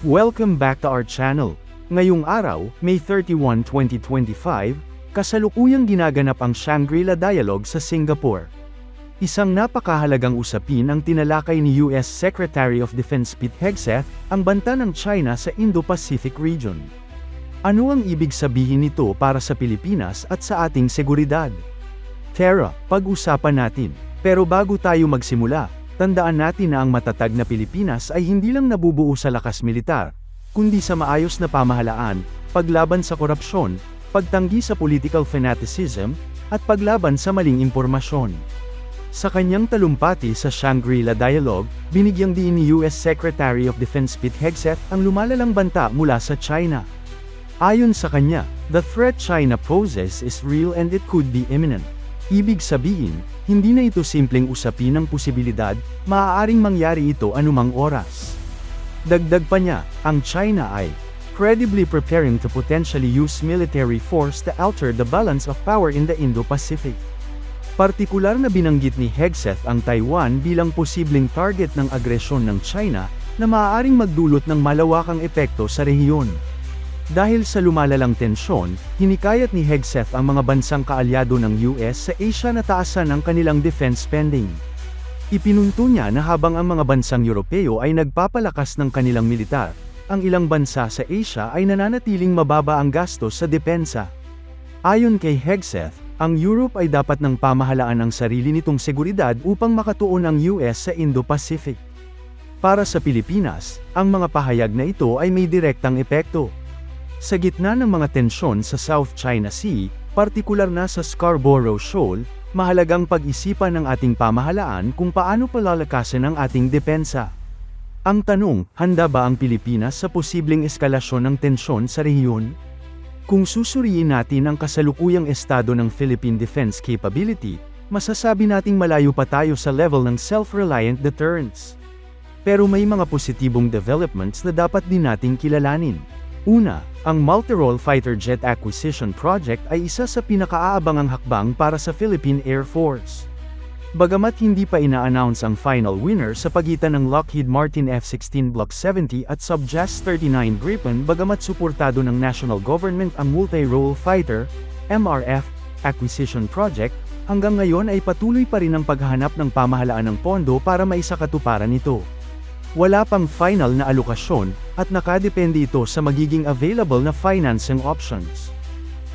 Welcome back to our channel. Ngayong araw, May 31, 2025, kasalukuyang ginaganap ang Shangri-La Dialogue sa Singapore. Isang napakahalagang usapin ang tinalakay ni US Secretary of Defense Pete Hegseth, ang banta ng China sa Indo-Pacific region. Ano ang ibig sabihin nito para sa Pilipinas at sa ating seguridad? Tara, pag-usapan natin. Pero bago tayo magsimula, tandaan natin na ang matatag na Pilipinas ay hindi lang nabubuo sa lakas militar, kundi sa maayos na pamahalaan, paglaban sa korupsyon, pagtanggi sa political fanaticism, at paglaban sa maling impormasyon. Sa kanyang talumpati sa Shangri-La Dialogue, binigyang diin ni US Secretary of Defense Pete Hegseth ang lumalalang banta mula sa China. Ayon sa kanya, the threat China poses is real and it could be imminent. Ibig sabihin, hindi na ito simpleng usapin ng posibilidad, maaaring mangyari ito anumang oras. Dagdag pa niya, ang China ay credibly preparing to potentially use military force to alter the balance of power in the Indo-Pacific. Partikular na binanggit ni Hegseth ang Taiwan bilang posibleng target ng agresyon ng China, na maaaring magdulot ng malawakang epekto sa rehiyon. Dahil sa lumalalang tensyon, hinikayat ni Hegseth ang mga bansang kaalyado ng US sa Asia na taasan ang kanilang defense spending. Ipinunto niya na habang ang mga bansang Europeo ay nagpapalakas ng kanilang militar, ang ilang bansa sa Asia ay nananatiling mababa ang gastos sa depensa. Ayon kay Hegseth, ang Europe ay dapat ng pamahalaan ang sarili nitong seguridad upang makatuon ang US sa Indo-Pacific. Para sa Pilipinas, ang mga pahayag na ito ay may direktang epekto. Sa gitna ng mga tensyon sa South China Sea, partikular na sa Scarborough Shoal, mahalagang pag-isipan ng ating pamahalaan kung paano palalakasin ang ating depensa. Ang tanong, handa ba ang Pilipinas sa posibleng eskalasyon ng tensyon sa rehiyon? Kung susuriin natin ang kasalukuyang estado ng Philippine defense capability, masasabi nating malayo pa tayo sa level ng self-reliant deterrence. Pero may mga positibong developments na dapat din nating kilalanin. Una, ang Multirole Fighter Jet Acquisition Project ay isa sa pinakaaabangang hakbang para sa Philippine Air Force. Bagamat hindi pa ina-announce ang final winner sa pagitan ng Lockheed Martin F-16 Block 70 at Subjas 39 Gripen bagamat suportado ng national government ang Multi-Role Fighter, MRF, Acquisition Project, hanggang ngayon ay patuloy pa rin ang paghahanap ng pamahalaan ng pondo para maisakatuparan ito. Wala pang final na alokasyon, at nakadepende ito sa magiging available na financing options.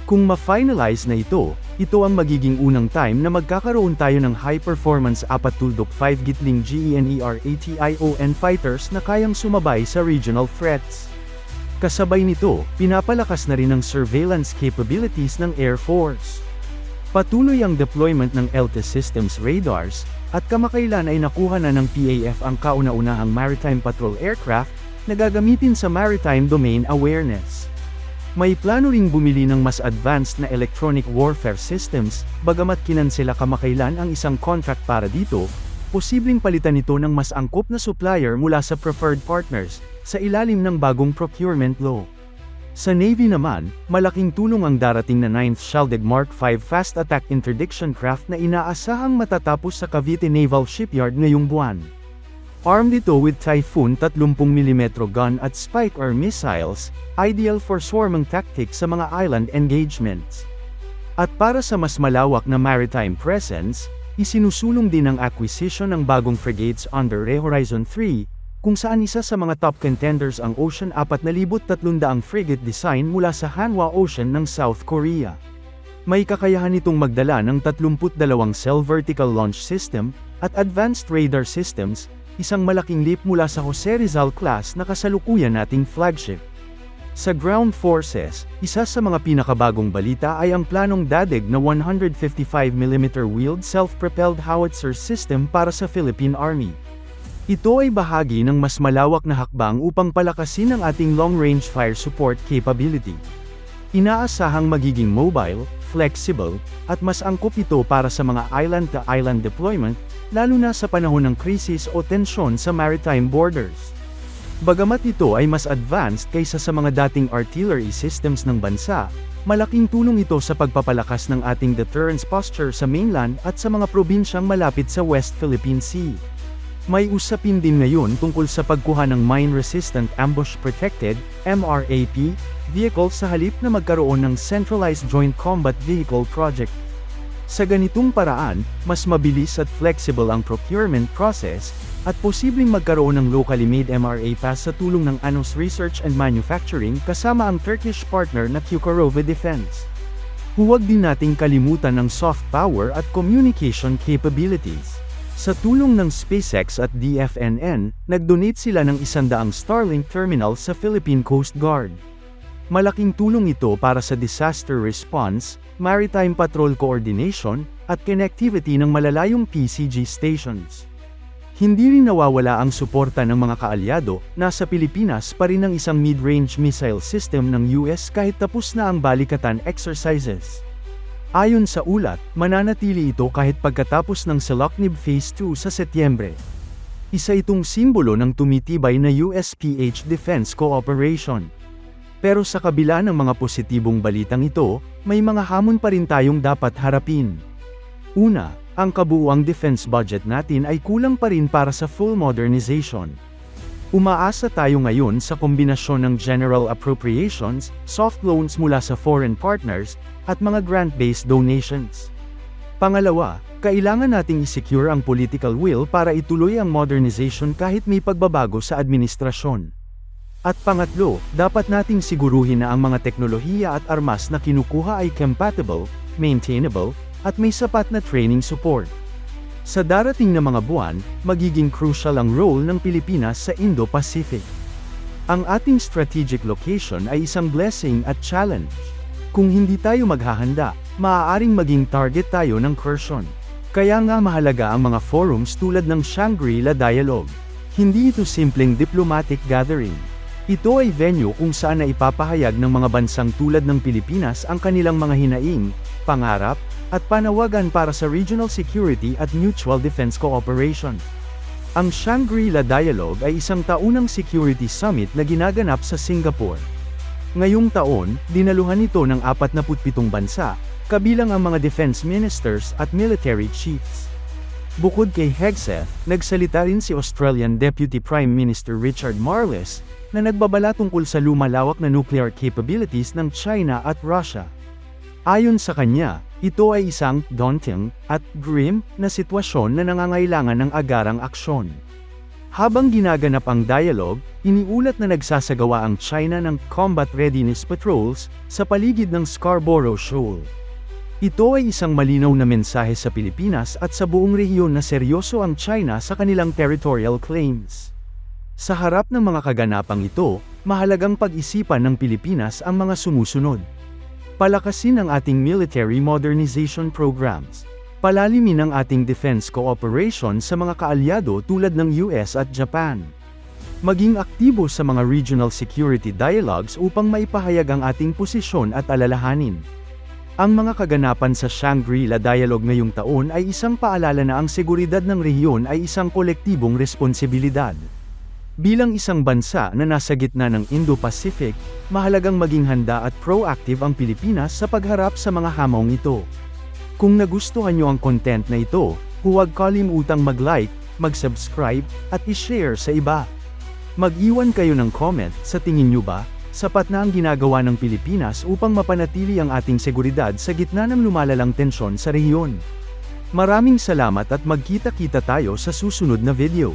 Kung ma-finalize na ito, ito ang magiging unang time na magkakaroon tayo ng high-performance 4-5 gitling GENER ATION fighters na kayang sumabay sa regional threats. Kasabay nito, pinapalakas na rin ang surveillance capabilities ng Air Force. Patuloy ang deployment ng LT Systems radars, at kamakailan ay nakuha na ng PAF ang kauna-unahang maritime patrol aircraft, na gagamitin sa maritime domain awareness. May plano ring bumili ng mas advanced na electronic warfare systems, bagamat kinansela kamakailan ang isang contract para dito, posibleng palitan ito ng mas angkop na supplier mula sa preferred partners, sa ilalim ng bagong procurement law. Sa Navy naman, malaking tulong ang darating na 9th Shaldag Mark V Fast Attack Interdiction Craft na inaasahang matatapos sa Cavite Naval Shipyard ngayong buwan. Armed ito with Typhoon 30mm gun at Spike-R missiles, ideal for swarming tactics sa mga island engagements. At para sa mas malawak na maritime presence, isinusulong din ang acquisition ng bagong frigates under Re Horizon 3, kung saan isa sa mga top contenders ang Ocean 4300 frigate design mula sa Hanwha Ocean ng South Korea. May kakayahan itong magdala ng 32 cell vertical launch system, at advanced radar systems, isang malaking leap mula sa Jose Rizal class na kasalukuyan nating flagship. Sa ground forces, isa sa mga pinakabagong balita ay ang planong dadig na 155mm wheeled self-propelled howitzer system para sa Philippine Army. Ito ay bahagi ng mas malawak na hakbang upang palakasin ang ating long-range fire support capability. Inaasahang magiging mobile, flexible, at mas angkop ito para sa mga island-to-island deployment, lalo na sa panahon ng krisis o tensyon sa maritime borders. Bagamat ito ay mas advanced kaysa sa mga dating artillery systems ng bansa, malaking tulong ito sa pagpapalakas ng ating deterrence posture sa mainland at sa mga probinsyang malapit sa West Philippine Sea. May usapin din ngayon tungkol sa pagkuha ng Mine-Resistant Ambush Protected, MRAP, vehicle sa halip na magkaroon ng Centralized Joint Combat Vehicle Project. Sa ganitong paraan, mas mabilis at flexible ang procurement process, at posibleng magkaroon ng locally made MRA pass sa tulong ng ANOS Research and Manufacturing kasama ang Turkish partner na Cukurova Defense. Huwag din nating kalimutan ang soft power at communication capabilities. Sa tulong ng SpaceX at DFNN, nag-donate sila ng isandaang Starlink terminal sa Philippine Coast Guard. Malaking tulong ito para sa disaster response, maritime patrol coordination, at connectivity ng malalayong PCG stations. Hindi rin nawawala ang suporta ng mga kaalyado, nasa Pilipinas pa rin ang isang mid-range missile system ng US kahit tapos na ang balikatan exercises. Ayon sa ulat, mananatili ito kahit pagkatapos ng Seloknib Phase 2 sa Setyembre. Isa itong simbolo ng tumitibay na USPH Defense Cooperation. Pero sa kabila ng mga positibong balitang ito, may mga hamon pa rin tayong dapat harapin. Una, ang kabuuang defense budget natin ay kulang pa rin para sa full modernization. Umaasa tayo ngayon sa kombinasyon ng general appropriations, soft loans mula sa foreign partners, at mga grant-based donations. Pangalawa, kailangan nating isecure ang political will para ituloy ang modernization kahit may pagbabago sa administrasyon. At pangatlo, dapat nating siguruhin na ang mga teknolohiya at armas na kinukuha ay compatible, maintainable, at may sapat na training support. Sa darating na mga buwan, magiging crucial ang role ng Pilipinas sa Indo-Pacific. Ang ating strategic location ay isang blessing at challenge. Kung hindi tayo maghahanda, maaaring maging target tayo ng cursion. Kaya nga mahalaga ang mga forums tulad ng Shangri-La Dialogue. Hindi ito simpleng diplomatic gathering. Ito ay venue kung saan na ipapahayag ng mga bansang tulad ng Pilipinas ang kanilang mga hinaing, pangarap, at panawagan para sa regional security at mutual defense cooperation. Ang Shangri-La Dialogue ay isang taunang security summit na ginaganap sa Singapore. Ngayong taon, dinaluhan ito ng 47 bansa, kabilang ang mga defense ministers at military chiefs. Bukod kay Hegseth, nagsalita rin si Australian Deputy Prime Minister Richard Marles, na nagbabala tungkol sa lumalawak na nuclear capabilities ng China at Russia. Ayon sa kanya, ito ay isang daunting at grim na sitwasyon na nangangailangan ng agarang aksyon. Habang ginaganap ang dialogue, iniulat na nagsasagawa ang China ng combat readiness patrols sa paligid ng Scarborough Shoal. Ito ay isang malinaw na mensahe sa Pilipinas at sa buong rehiyon na seryoso ang China sa kanilang territorial claims. Sa harap ng mga kaganapang ito, mahalagang pag-isipan ng Pilipinas ang mga sumusunod. Palakasin ang ating military modernization programs. Palalimin ang ating defense cooperation sa mga kaalyado tulad ng US at Japan. Maging aktibo sa mga regional security dialogues upang maipahayag ang ating posisyon at alalahanin. Ang mga kaganapan sa Shangri-La Dialogue ngayong taon ay isang paalala na ang seguridad ng rehiyon ay isang kolektibong responsibilidad. Bilang isang bansa na nasa gitna ng Indo-Pacific, mahalagang maging handa at proactive ang Pilipinas sa pagharap sa mga hamong ito. Kung nagustuhan nyo ang content na ito, huwag kalimutang mag-like, mag-subscribe, at i-share sa iba. Mag-iwan kayo ng comment, sa tingin nyo ba, sapat na ang ginagawa ng Pilipinas upang mapanatili ang ating seguridad sa gitna ng lumalalang tensyon sa rehiyon. Maraming salamat at magkita-kita tayo sa susunod na video.